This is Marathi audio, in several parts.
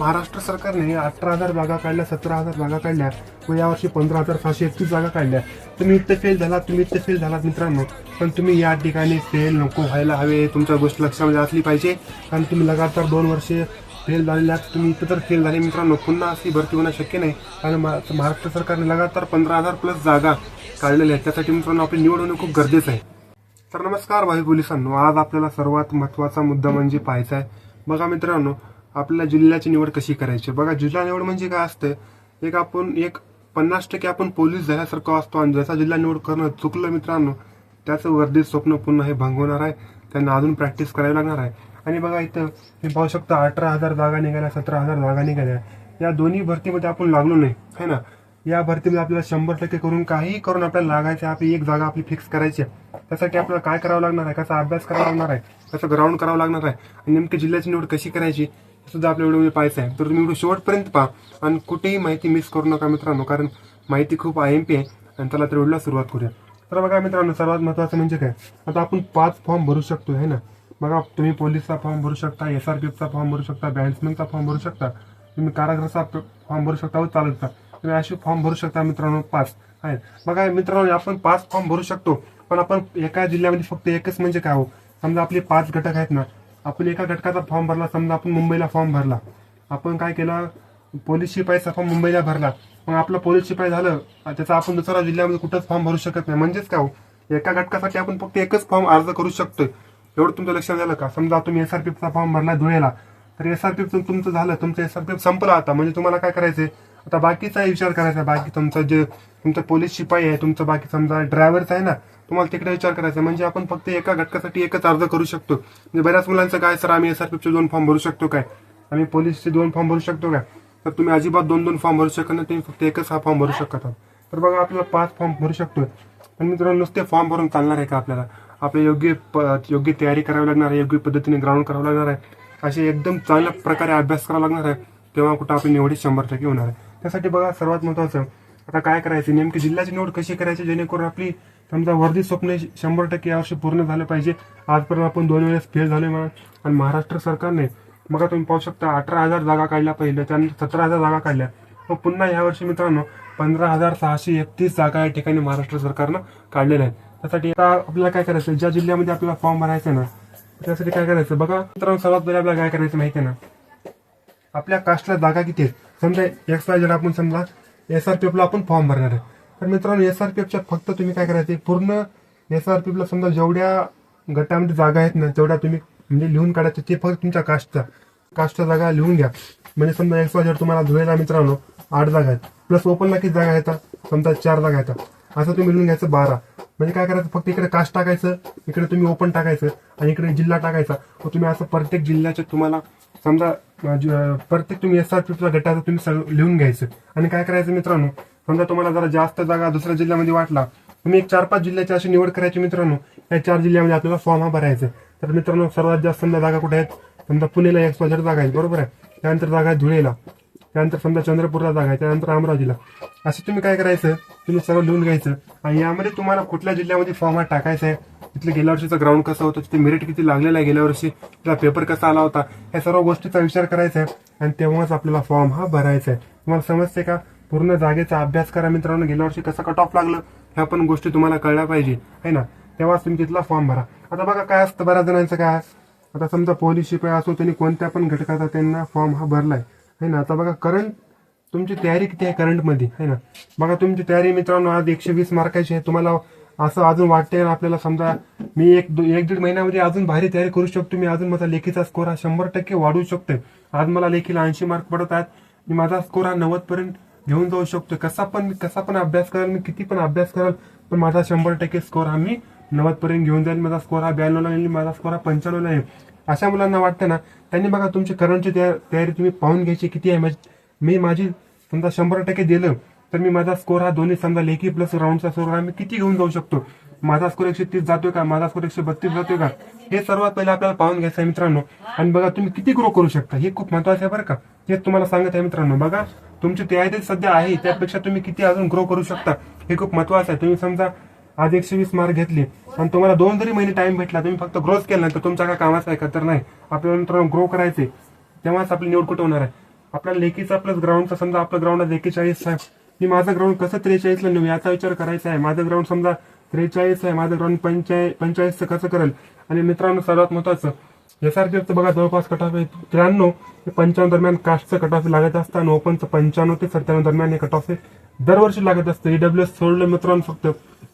महाराष्ट्र सरकारने अठरा हजार जागा काढल्या सतरा हजार जागा काढल्या व यावर्षी पंधरा हजार सहाशे एकतीस जागा काढल्या. तुम्ही इथं फेल झालात तुम्ही इथं फेल झालात मित्रांनो. पण तुम्ही या ठिकाणी फेल नको व्हायला हवे तुमच्या गोष्ट लक्षामध्ये म्हणजे असली पाहिजे. कारण तुम्ही लगातार दोन वर्षे फेल झालेल्या तुम्ही इथं तर फेल झाले मित्रांनो. पुन्हा अशी भरती होणं शक्य नाही. कारण महाराष्ट्र सरकारने लगातार पंधरा हजार प्लस जागा काढलेल्या आहेत. त्यासाठी मित्रांनो आपली निवड होणं खूप गरजेचं आहे. तर नमस्कार भाई पोलिसांनो आज आपल्याला सर्वात महत्त्वाचा मुद्दा म्हणजे पाहायचा आहे. बघा मित्रांनो आपल्याला जिल्ह्याची निवड कशी करायची? बघा जिल्हा निवड म्हणजे काय असतं एक आपण एक पन्नास टक्के आपण पोलीस झाल्यासारखं असतो आणि जसा जिल्हा निवड करणं चुकलं मित्रांनो त्याचं वर्धित स्वप्न पुन्हा हे भांगवणार आहे. त्यांना अजून प्रॅक्टिस करावी लागणार आहे. आणि बघा इथं मी पाहू शकता अठरा हजार जागा निघाल्या सतरा हजार जागा निघाल्या. या दोन्ही भरतीमध्ये आपण लागलो नाही है ना? या भरतीमध्ये आपल्याला शंभर टक्के करून काही करून आपल्याला लागायचे आपली एक जागा आपली फिक्स करायची आहे. त्यासाठी आपल्याला काय करावं लागणार आहे? कसा अभ्यास करावा लागणार आहे? कसं ग्राउंड करावं लागणार आहे? आणि नेमकी जिल्ह्याची निवड कशी करायची? सुद्धा आपल्या व्हिडिओमध्ये पाहायचं आहे. तर तुम्ही व्हिडिओ शेवटपर्यंत पहा आणि कुठेही माहिती मिस करू नका मित्रांनो कारण माहिती खूप आय एम पी आहे आणि त्याला तर व्हिडिओला सुरुवात करूया. तर बघा मित्रांनो सर्वात महत्वाचं म्हणजे काय? आता आपण पाच फॉर्म भरू शकतो आहे ना? बघा तुम्ही पोलीसचा फॉर्म भरू शकता एस आर पी एफचा फॉर्म भरू शकता बॅट्समॅनचा फॉर्म भरू शकता तुम्ही कारागृहाचा फॉर्म भरू शकता हो, व चालकचा तुम्ही असे फॉर्म भरू शकता मित्रांनो पाच. आहेत बघा मित्रांनो आपण पाच फॉर्म भरू शकतो पण आपण एका जिल्ह्यामध्ये फक्त एकच म्हणजे काय हो? समजा आपले पाच घटक आहेत ना आपण एका घटकाचा फॉर्म भरला समजा आपण मुंबईला फॉर्म भरला. आपण काय केलं? पोलीस शिपाईचा फॉर्म मुंबईला भरला. मग आपलं पोलीस शिपाई झालं त्याचा आपण दुसऱ्या जिल्ह्यामध्ये कुठंच फॉर्म भरू शकत नाही. म्हणजेच काय हो? एका घटकासाठी आपण फक्त एकच फॉर्म अर्ज करू शकतो एवढं तुमचं लक्षात झालं का? समजा तुम्ही एसआरपीचा फॉर्म भरला धुळेला तर एसआरपी तुमचं झालं तुमचं एसआरपी संपलं आता. म्हणजे तुम्हाला काय करायचंय? आता बाकीचा विचार करायचा बाकी तुमचं जे तुमचं पोलीस शिपाई आहे तुमचं बाकी समजा ड्रायव्हरचा आहे ना तुम्हाला तिकडे विचार करायचा म्हणजे आपण फक्त एका घटकासाठी एकच अर्ज करू शकतो. म्हणजे बऱ्याच मुलांचं काय सर आम्ही एस आर पीचे दोन फॉर्म भरू शकतो काय? आम्ही पोलीसचे दोन फॉर्म भरू शकतो काय? तर तुम्ही अजिबात दोन दोन फॉर्म भरू शकत नाही. तुम्ही फक्त एकच हा फॉर्म भरू शकत आहात. तर बघा आपल्याला पाच फॉर्म भरू शकतोय. पण मित्रांनो नुसते फॉर्म भरून चालणार आहे का आपल्याला? आपल्या योग्य प- योग्य तयारी करावी लागणार आहे योग्य पद्धतीने ग्राउंड करावं लागणार आहे. असे एकदम चांगल्या प्रकारे अभ्यास करावा लागणार आहे. तेव्हा कुठं आपली निवडी शंभर टक्के होणार आहे. त्यासाठी बघा सर्वात महत्वाचं. आता काय करायचं? नेमकी जिल्ह्याची निवड कशी करायची? जेणेकरून आपली समजा वर्धित स्वप्न शंभर टक्के यावर्षी पूर्ण झालं पाहिजे. आजपर्यंत आपण दोन वेळेस फेल झाले म्हणा. आणि महाराष्ट्र सरकारने बघा तुम्ही पाहू शकता अठरा हजार जागा काढल्या पहिलं त्यानंतर सतरा हजार जागा काढल्या. व पुन्हा यावर्षी मित्रांनो पंधरा हजार सहाशे एकतीस जागा या ठिकाणी महाराष्ट्र सरकारनं काढलेल्या आहेत. त्यासाठी आता आपल्याला काय करायचं? ज्या जिल्ह्यामध्ये आपल्याला फॉर्म भरायचा ना त्यासाठी काय करायचं? बघा मित्रांनो सर्वात पहिले आपल्याला काय करायचं माहिती आहे ना? आपल्या कास्टला जागा किती आहेत? समजा एक्स वाय जेड आपण समजा एस आर पी एफला आपण फॉर्म भरणार आहे. तर मित्रांनो एस आर पी एफच्या फक्त तुम्ही काय करायचे पूर्ण एस आर पी एफला समजा जेवढ्या गटामध्ये जागा आहेत ना तेवढ्या तुम्ही म्हणजे लिहून काढायचं ते फक्त तुमच्या कास्टचा. कास्टच्या जागा लिहून घ्या. म्हणजे समजा एक्स वाय जेड तुम्हाला धुळेला मित्रांनो आठ जागा आहेत. प्लस ओपनला किती जागा आहेत? समजा चार जागा आहेत. असं तुम्ही लिहून घ्यायचं बारा. म्हणजे काय करायचं फक्त इकडे कास्ट टाकायचं इकडे तुम्ही ओपन टाकायचं आणि इकडे जिल्हा टाकायचा. व तुम्ही असं प्रत्येक जिल्ह्याच्या तुम्हाला समजा प्रत्येक तुम्ही एस आर पीचा गटाचं तुम्ही सगळं लिहून घ्यायचं. आणि काय करायचं मित्रांनो? समजा तुम्हाला जरा जास्त जागा दुसऱ्या जिल्ह्यामध्ये वाटला तुम्ही एक चार पाच जिल्ह्याची अशी निवड करायची मित्रांनो. या चार जिल्ह्यामध्ये आपल्याला फॉर्म हा भरायचा आहे. तर मित्रांनो सर्वात जास्त समजा जागा कुठे आहेत? समजा पुणेला एक हजार जागा आहेत बरोबर आहे? त्यानंतर जागा आहे धुळेला. त्यानंतर समजा चंद्रपूरला जागा आहे त्यानंतर अमरावतीला. असं तुम्ही काय करायचं? तुम्ही सर्व लिहून घ्यायचं. आणि यामध्ये तुम्हाला कुठल्या जिल्ह्यामध्ये फॉर्म हा टाकायचा आहे? तिथलं गेल्या वर्षीचं ग्राउंड कसं होतं? तिथे मेरिट किती लागलेलं आहे गेल्या वर्षी? तिथला पेपर कसा आला होता? या सर्व गोष्टीचा विचार करायचा आहे. आणि तेव्हाच आपल्याला फॉर्म हा भरायचा आहे. तुम्हाला समजते का? पूर्ण जागेचा अभ्यास करा मित्रांनो. गेल्या वर्षी कसं कट ऑफ लागलं? ह्या पण गोष्टी तुम्हाला कळल्या पाहिजे. आहे ना? तेव्हाच तुम्ही तिथला फॉर्म भरा. आता बघा काय असतं बऱ्याच जणांचं काय? आता समजा पोलीस शिपाई असो त्यांनी कोणत्या पण घटकाचा त्यांना फॉर्म हा भरलाय. है ना? आता बघा करंट तुमची तयारी किती आहे करंटमध्ये है ना? बघा तुमची तयारी मित्रांनो आज एकशे वीस मार्काची आहे. तुम्हाला असं अजून वाटतंय ना आपल्याला? समजा मी एक दो- एक दीड महिन्यामध्ये अजून भारी तयारी करू शकतो. मी अजून माझा लेखीचा स्कोर हा शंभर टक्के वाढवू शकतोय. आज मला लेखीला ऐंशी मार्क पडत आहेत. मी माझा स्कोर हा नव्वद पर्यंत घेऊन जाऊ शकतो कसा पण मी कसा पण अभ्यास कराल मी किती पण अभ्यास कराल पण माझा शंभर टक्के स्कोर हा मी नव्वद पर्यंत घेऊन जाईल माझा स्कोर हा ब्याण्णवला येईल माझा स्कोर हा पंच्याण्णवला येईल. अशा मुलांना वाटतं ना त्यांनी बघा तुमची करंटची तया- तयारी तुम्ही पाहून घ्यायची किती आहे. म्हणजे मी माझी समजा शंभर टक्के दिलं तर मी माझा स्कोर हा दोन्ही समजा लेखी प्लस राऊंडचा स्कोर हा मी किती घेऊन जाऊ शकतो? माझा स्कोर एकशे तीस जातोय का? माझा स्कोर एकशे बत्तीस जातोय का? हे सर्वात पहिले आपल्याला पाहून घ्यायचं आहे मित्रांनो. आणि बघा तुम्ही किती ग्रो करू शकता? हे खूप महत्वाचं आहे बरं का. हे तुम्हाला सांगत आहे मित्रांनो. बघा तुमची तयारी सध्या आहे त्यापेक्षा तुम्ही किती अजून ग्रो करू शकता? हे खूप महत्वाचं आहे. तुम्ही समजा आज एकशे वीस मार्क घेतले. आणि तुम्हाला दोन जरी महिने टाइम भेटला तुम्ही फक्त ग्रोथ केला तर तुमच्या काय कामाचं आहे का तर नाही आपल्याला मित्रांनो ग्रो करायचे तेव्हाच आपली निवड कुठं होणार आहे? आपल्या लेकीचा प्लस ग्राउंडचा समजा आपलं ग्राउंड आहे एकेचाळीस आहे. मी माझं ग्राउंड कसं त्रेचाळीसला नेऊ याचा विचार करायचा आहे. माझं ग्राउंड समजा त्रेचाळीस आहे माझं ग्राउंड पंचाळीस पंचाळीसचं कसं करेल? आणि मित्रांनो सर्वात महत्वाचं एस आर पी बघा जवळपास कट ऑफ आहे त्र्याण्णव. ते पंच्याण्णव दरम्यान कास्टचं कट ऑफ लागत असतं आणि ओपनचं पंच्याण्णव ते सत्त्याण्णव दरम्यान हे कट ऑफ दरवर्षी लागत असतं. ईडब्ल्यू एस सोडलं मित्रांनो फक्त.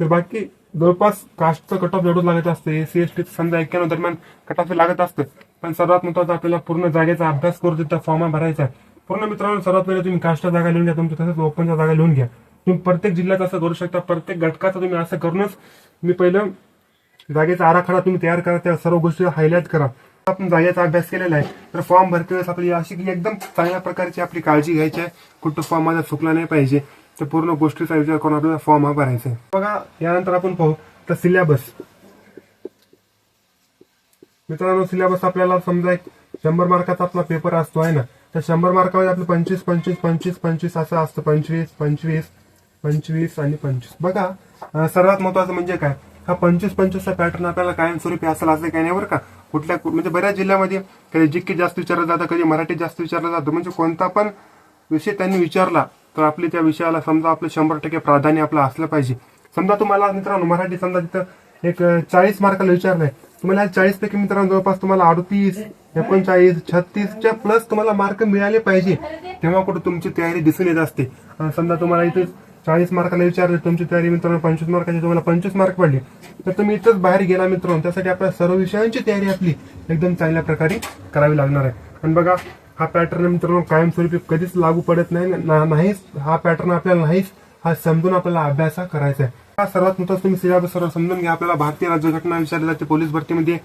तर बाकी जवळपास कास्टचं कट ऑफ एवढं लागत असतं एसी एस टी समजा एक्क्याण्णव दरम्यान कट ऑफ लागत असतं. पण सर्वात महत्वाचं आपल्याला पूर्ण जागेचा अभ्यास करू तिथं फॉर्म भरायचा आहे. पूर्ण मित्रांनो सर्वात पहिले तुम्ही कास्टच्या जागा लिहून घ्या. तुमच्या तसंच ओपनच्या जागा लिहून घ्या. तुम्ही प्रत्येक जिल्ह्यात असं करू शकता. प्रत्येक घटकाचं तुम्ही असं करूनच मी पहिलं जागेचा आराखडा तुम्ही तयार करा. त्या सर्व गोष्टी हायलाईट करा. आपण जागेचा अभ्यास केलेला आहे. तर फॉर्म भरते वेळेस आपली अशी की एकदम चांगल्या प्रकारची आपली काळजी घ्यायची आहे. कुठं फॉर्म माझा चुकला नाही पाहिजे. त्या पूर्ण गोष्टीचा विचार करून आपल्याला फॉर्म हा भरायचा आहे. बघा यानंतर आपण पाहू. तर सिलेबस मित्रांनो सिलेबस आपल्याला समजा एक शंभर मार्काचा आपला पेपर असतो आहे ना? तर शंभर मार्कामध्ये आपलं पंचवीस पंचवीस पंचवीस पंचवीस असं असतं. पंचवीस पंचवीस पंचवीस आणि पंचवीस. बघा सर्वात महत्वाचं म्हणजे काय? हा पंचवीस पंचवीसचा पॅटर्न आपल्याला कायमस्वरूपी असेल असं काही नाही बरं का? कुठल्या म्हणजे बऱ्याच जिल्ह्यामध्ये कधी जिक्की जास्त विचारलं जातं कधी मराठी जास्त विचारलं जातं. म्हणजे कोणता पण विषय त्यांनी विचारला तर आपली त्या विषयाला समजा आपलं शंभर टक्के प्राधान्य आपलं असलं पाहिजे. समजा तुम्हाला मित्रांनो मराठी समजा तिथं एक चाळीस मार्काला विचारलंय तुम्हाला चाळीस पैकी मित्रांनो जवळपास तुम्हाला अडतीस एकोणचाळीस छत्तीसच्या प्लस तुम्हाला मार्क मिळाले पाहिजे. तेव्हा कुठं तुमची तयारी दिसून येत असते. समजा तुम्हाला इथे चाळीस मार्काला विचारले तुमची तयारी मित्रांनो पंचवीस मार्काची तुम्हाला पंचवीस मार्क पडले. तर तुम्ही इथंच बाहेर गेला मित्रांनो त्यासाठी आपल्या सर्व विषयांची तयारी आपली एकदम चांगल्या प्रकारे करावी लागणार आहे. आणि बघा हा पॅटर्न मित्रांनो कायमस्वरूपी कधीच लागू पडत नाही ना- नाहीच हा पॅटर्न आपल्याला नाहीच हा समजून आपल्याला अभ्यास हा करायचा आहे. हा सर्वात महत्त्वाचा तुम्ही सिलेबस सर्व समजून घ्या. आपल्याला भारतीय राज्यघटना विचारली जाते पोलीस भरतीमध्ये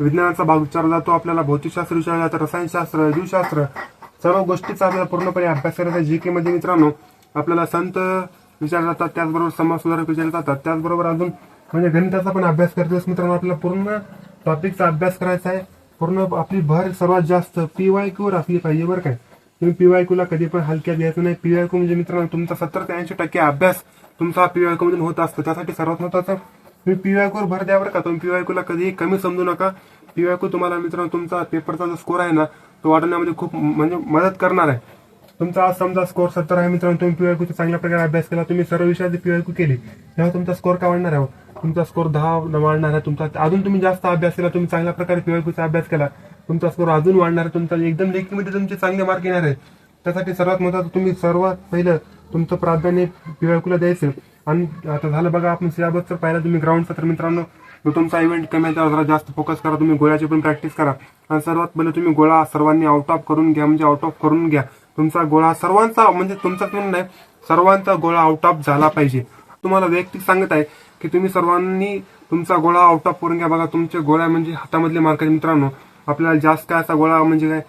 विज्ञानाचा भाग विचारला जातो आपल्याला भौतिकशास्त्र विचारलं जातं रसायनशास्त्र जीवशास्त्र सर्व गोष्टीचा आपल्याला पूर्णपणे अभ्यास करायचा जी के मध्ये मित्रांनो आपल्याला संत विचारले जातात त्याचबरोबर समाजसुधारक विचारले जातात त्याचबरोबर अजून म्हणजे गणिताचा पण अभ्यास करतो. मित्रांनो आपल्याला पूर्ण टॉपिकचा अभ्यास करायचा आहे. पूर्ण आपली भर सर्वात जास्त पीवाय वाय वर असली पाहिजे बरं काय तुम्ही पीवाय वाय ला कधी पण हलक्यात घ्यायचं नाही. पीवाय क्यू म्हणजे मित्रांनो तुमचा सत्तर ते ऐंशी टक्के अभ्यास तुमचा पीवाय क्यू मधून होत असतो. त्यासाठी सर्वात महत्वाचं तुम्ही पीवाय वाय वर भर द्या का. तुम्ही पीवाय वाय ला कधीही कमी समजू नका. पीवाय क्यू तुम्हाला मित्रांनो तुमचा पेपरचा जो स्कोर आहे ना तो वाढवण्यामध्ये खूप म्हणजे मदत करणार आहे. तुमचा आज समजा स्कोर सत्तर आहे मित्रांनो तुम्ही पीवायक्यूचा चांगल्या प्रकारे अभ्यास केला. तुम्ही सर्व विषयाची पीवायक्यू केली तेव्हा तुमचा स्कोर काय वाढणार आहे? तुमचा स्कोर दहा वाढणार आहे. तुमचा अजून तुम्ही जास्त अभ्यास केला तुम्ही चांगल्या प्रकारे पीवायक्यूचा अभ्यास केला तुमचा स्कोर अजून वाढणार आहे. तुमचा एकदम लेखीमध्ये तुमचे चांगले मार्क येणार आहे. त्यासाठी सर्वात महत्वाचं तुम्ही सर्वात पहिलं तुमचं प्राधान्य पीवायक्यूला द्यायचं आणि आता झालं बघा आपण सिलेबस तर पाहिला तुम्ही ग्राउंडचा तर मित्रांनो तुमचा इव्हेंट कमी आहे जरा जास्त फोकस करा. तुम्ही गोळ्याची पण प्रॅक्टिस करा. आणि सर्वात पहिले तुम्ही गोळा सर्वांनी आउट ऑफ करून घ्या म्हणजे आउट ऑफ करून घ्या. तुमचा गोळा सर्वांचा म्हणजे तुमचा पण नाही सर्वांचा गोळा आउट ऑफ झाला पाहिजे. तुम्हाला वैयक्तिक सांगत आहे की तुम्ही सर्वांनी तुमचा गोळा आउट ऑफ करून घ्या. बघा तुमचे गोळ्या म्हणजे हातामधले मार्क मित्रांनो. आपल्याला जास्त काय असा गोळा म्हणजे काय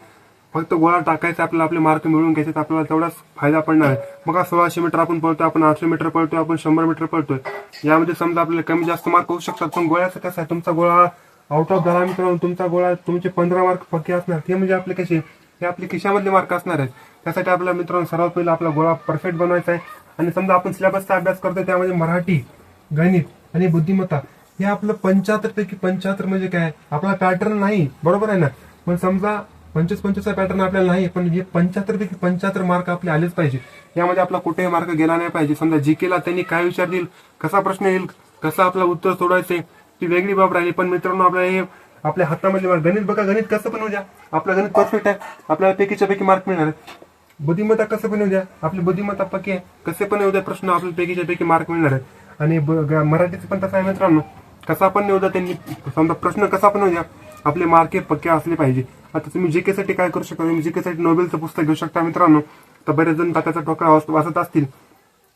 फक्त गोळा टाकायचा आपल्याला आपले मार्क मिळवून घ्यायचे तर आपल्याला तेवढाच फायदा पडणार आहे. बघा सोळाशे मीटर आपण पळतोय आपण आठशे मीटर पळतोय आपण शंभर मीटर पळतोय. यामध्ये समजा आपल्याला कमी जास्त मार्क होऊ शकतात पण गोळ्याचं कसं आहे तुमचा गोळा आउट ऑफ झाला मित्रांनो तुमचा गोळा तुमचे पंधरा मार्क पक्के असणार ते म्हणजे आपले कसे हे आपले खिशामधले मार्क असणार आहेत. त्यासाठी आपल्या मित्रांनो सर्वात पहिला आपला गोळा परफेक्ट बनवायचा आहे. आणि समजा आपण सिलेबसचा अभ्यास करतो त्यामध्ये मराठी गणित आणि बुद्धिमत्ता हे आपलं पंच्याहत्तर पैकी पंच्याहत्तर म्हणजे काय? आपला पॅटर्न नाही. बरोबर आहे ना? पण समजा पंचवीस पंचवीसचा पॅटर्न आपल्याला नाही पण हे पंच्याहत्तर पैकी पंच्याहत्तर मार्क आपले आलेच पाहिजे. यामध्ये आपला कुठेही मार्क गेला नाही पाहिजे. समजा जीकेला त्यांनी काय विचार देईल? कसा प्रश्न येईल? कसं आपलं उत्तर सोडवायचे? ती वेगळी बाब राहिली. पण मित्रांनो आपल्याला हे आपल्या हातामधले मार्क गणित बघा गणित कसं पण द्या. आपलं गणित परफेक्ट आहे. आपल्याला पैकीच्या पैकी मार्क मिळणार आहे बुद्धिमत्ता कसं पण येऊ द्या? आपली बुद्धिमत्ता पक्की आहे. कसे पण येऊ द्या प्रश्न आपल्याला पैकीच्या पैकी मार्क मिळणार आहे आणि ब- मराठीचं पण तसं आहे मित्रांनो. कसा पण येऊ द्या त्यांनी समजा प्रश्न कसा पण येऊ द्या आपले मार्क हे पक्के असले पाहिजे. आता तुम्ही जे साठी काय करू शकता? तुम्ही जे साठी नोबेलचं पुस्तक घेऊ शकता मित्रांनो. तर बरेच जण त्याचा ठोकळा वाचत असतील.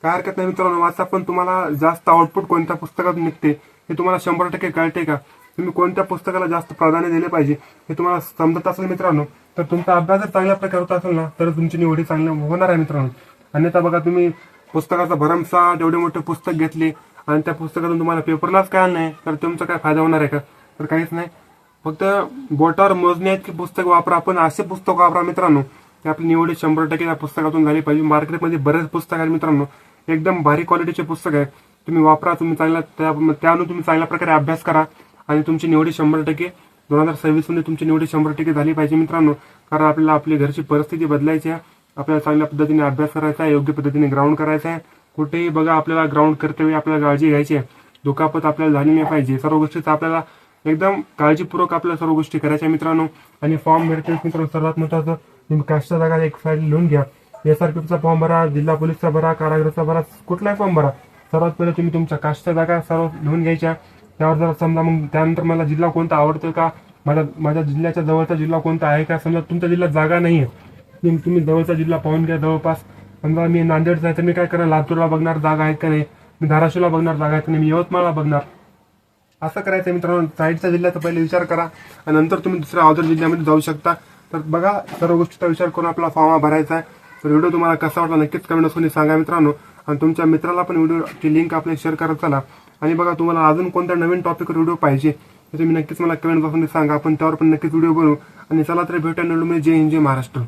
काय हरकत नाही मित्रांनो. वाचा पण तुम्हाला जास्त आउटपुट कोणत्या पुस्तकातून निघते हे तुम्हाला शंभर टक्के कळते का? तुम्ही कोणत्या पुस्तकाला जास्त प्राधान्य दिले पाहिजे हे तुम्हाला समजत असेल मित्रांनो तर तुमचा अभ्यास जर चांगल्या प्रकारे होत असेल ना तर तुमची निवडी चांगली होणार आहे मित्रांनो. अन्यथा बघा तुम्ही पुस्तकाचा भरमसाठ एवढे मोठे पुस्तक घेतले आणि त्या पुस्तकातून तुम्हाला पेपरलाच काय नाही तर तुमचा काय फायदा होणार आहे का? तर काहीच नाही. फक्त बोटावर मोजणे आहेत की पुस्तक वापरा. पण असे पुस्तक वापरा मित्रांनो की आपली निवडी शंभर टक्के त्या पुस्तकातून झाली पाहिजे. मार्केटमध्ये बरेच पुस्तक आहेत मित्रांनो एकदम भारी क्वालिटीचे पुस्तक आहे. तुम्ही वापरा तुम्ही चांगला त्या त्यानुसार तुम्ही चांगल्या प्रकारे अभ्यास करा. आणि तुमची निवडी शंभर टक्के दोन हजार सव्वीसमध्ये तुमची निवडी शंभर टक्के झाली पाहिजे मित्रांनो. कारण आपल्याला आपली घरची परिस्थिती बदलायची आहे. आपल्याला चांगल्या पद्धतीने अभ्यास करायचा आहे योग्य पद्धतीने ग्राउंड करायचा आहे. कुठेही बघा आपल्याला ग्राउंड करतेवेळी आपल्याला काळजी घ्यायची आहे. दुखापत आपल्याला झाली नाही पाहिजे. सर्व गोष्टीचा आपल्याला एकदम काळजीपूर्वक आपल्याला सर्व गोष्टी करायच्या मित्रांनो. आणि फॉर्म भरते मित्रांनो सर्वात महत्वाचं तुम्ही कास्टच्या जागा एक साईड लिहून घ्या. एस आर पीचा फॉर्म भरा जिल्हा पोलीसचा भरा कारागृहाचा भरा कुठलाही फॉर्म भरा. सर्वात पहिले तुम्ही तुमच्या कास्टच्या जागा सर्व लिहून घ्यायच्या. त्यावर जर समजा मग त्यानंतर मला जिल्हा कोणता आवडतो का? मला माझ्या जिल्ह्याच्या जवळचा जिल्हा कोणता आहे का? समजा तुमच्या जिल्ह्यात जागा नाही आहे तुम्ही जवळचा जिल्हा पाहून घ्या जवळपास. समजा मी नांदेडचा आहे तर मी काय करणार? लातूरला बघणार जागा आहेत का नाही? मी धाराशिवला बघणार जागा आहेत का नाही? मी यवतमाळला बघणार. असं करायचं मित्रांनो. साईडच्या जिल्ह्याचा पहिले विचार करा आणि नंतर तुम्ही दुसऱ्या अवजड जिल्ह्यामध्ये जाऊ शकता. तर बघा सर्व गोष्टीचा विचार करून आपला फॉर्म भरायचा आहे. तर व्हिडिओ तुम्हाला कसा वाटला नक्कीच कमेंट असून सांगा मित्रांनो. आणि तुमच्या मित्राला पण व्हिडिओची लिंक आपल्या शेअर करत चला. आणि बघा तुम्हाला अजून कोणत्या नवीन टॉपिकवर व्हिडिओ पाहिजे तर तुम्ही नक्कीच मला कमेंट बॉक्समध्ये सांगा. आपण त्यावर पण नक्कीच व्हिडिओ बनवू. आणि चला तर भेटूया म्हणजे जय हिंद जय महाराष्ट्र.